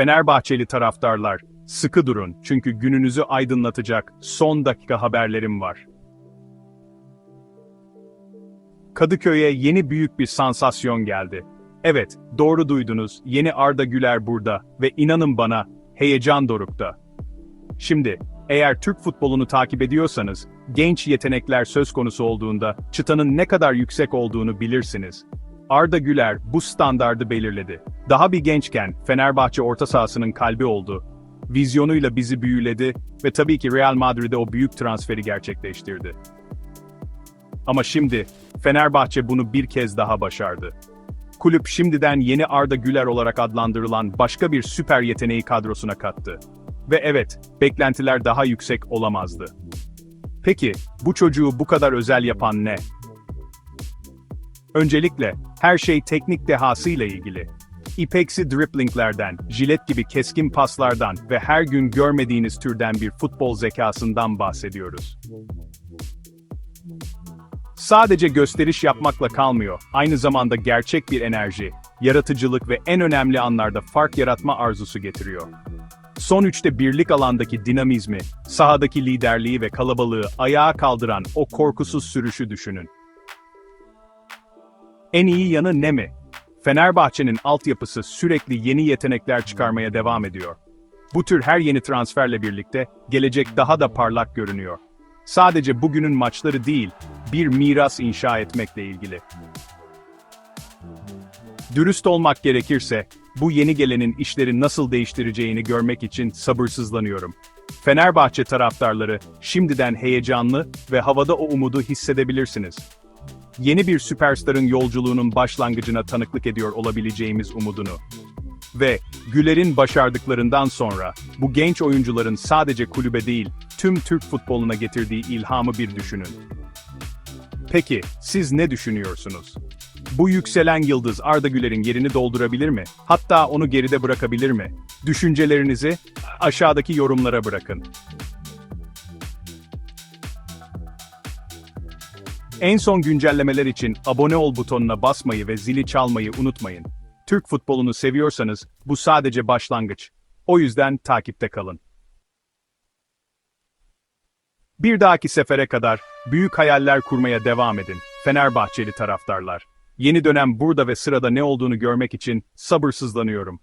Fenerbahçeli taraftarlar, sıkı durun çünkü gününüzü aydınlatacak son dakika haberlerim var. Kadıköy'e yeni büyük bir sansasyon geldi. Evet, doğru duydunuz, yeni Arda Güler burada ve inanın bana, heyecan dorukta. Şimdi, eğer Türk futbolunu takip ediyorsanız, genç yetenekler söz konusu olduğunda çıtanın ne kadar yüksek olduğunu bilirsiniz. Arda Güler bu standardı belirledi. Daha bir gençken Fenerbahçe orta sahasının kalbi oldu. Vizyonuyla bizi büyüledi ve tabii ki Real Madrid'e o büyük transferi gerçekleştirdi. Ama şimdi Fenerbahçe bunu bir kez daha başardı. Kulüp şimdiden yeni Arda Güler olarak adlandırılan başka bir süper yeteneği kadrosuna kattı. Ve evet, beklentiler daha yüksek olamazdı. Peki, bu çocuğu bu kadar özel yapan ne? Öncelikle, her şey teknik dehasıyla ilgili. İpeksi driplinglerden, jilet gibi keskin paslardan ve her gün görmediğiniz türden bir futbol zekasından bahsediyoruz. Sadece gösteriş yapmakla kalmıyor, aynı zamanda gerçek bir enerji, yaratıcılık ve en önemli anlarda fark yaratma arzusu getiriyor. Son üçte birlik alandaki dinamizmi, sahadaki liderliği ve kalabalığı ayağa kaldıran o korkusuz sürüşü düşünün. En iyi yanı ne mi? Fenerbahçe'nin altyapısı sürekli yeni yetenekler çıkarmaya devam ediyor. Bu tür her yeni transferle birlikte gelecek daha da parlak görünüyor. Sadece bugünün maçları değil, bir miras inşa etmekle ilgili. Dürüst olmak gerekirse, bu yeni gelenin işleri nasıl değiştireceğini görmek için sabırsızlanıyorum. Fenerbahçe taraftarları şimdiden heyecanlı ve havada o umudu hissedebilirsiniz. Yeni bir süperstarın yolculuğunun başlangıcına tanıklık ediyor olabileceğimiz umudunu. Ve Güler'in başardıklarından sonra bu genç oyuncuların sadece kulübe değil, tüm Türk futboluna getirdiği ilhamı bir düşünün. Peki, siz ne düşünüyorsunuz? Bu yükselen yıldız Arda Güler'in yerini doldurabilir mi? Hatta onu geride bırakabilir mi? Düşüncelerinizi aşağıdaki yorumlara bırakın. En son güncellemeler için abone ol butonuna basmayı ve zili çalmayı unutmayın. Türk futbolunu seviyorsanız bu sadece başlangıç. O yüzden takipte kalın. Bir dahaki sefere kadar büyük hayaller kurmaya devam edin. Fenerbahçeli taraftarlar. Yeni dönem burada ve sırada ne olduğunu görmek için sabırsızlanıyorum.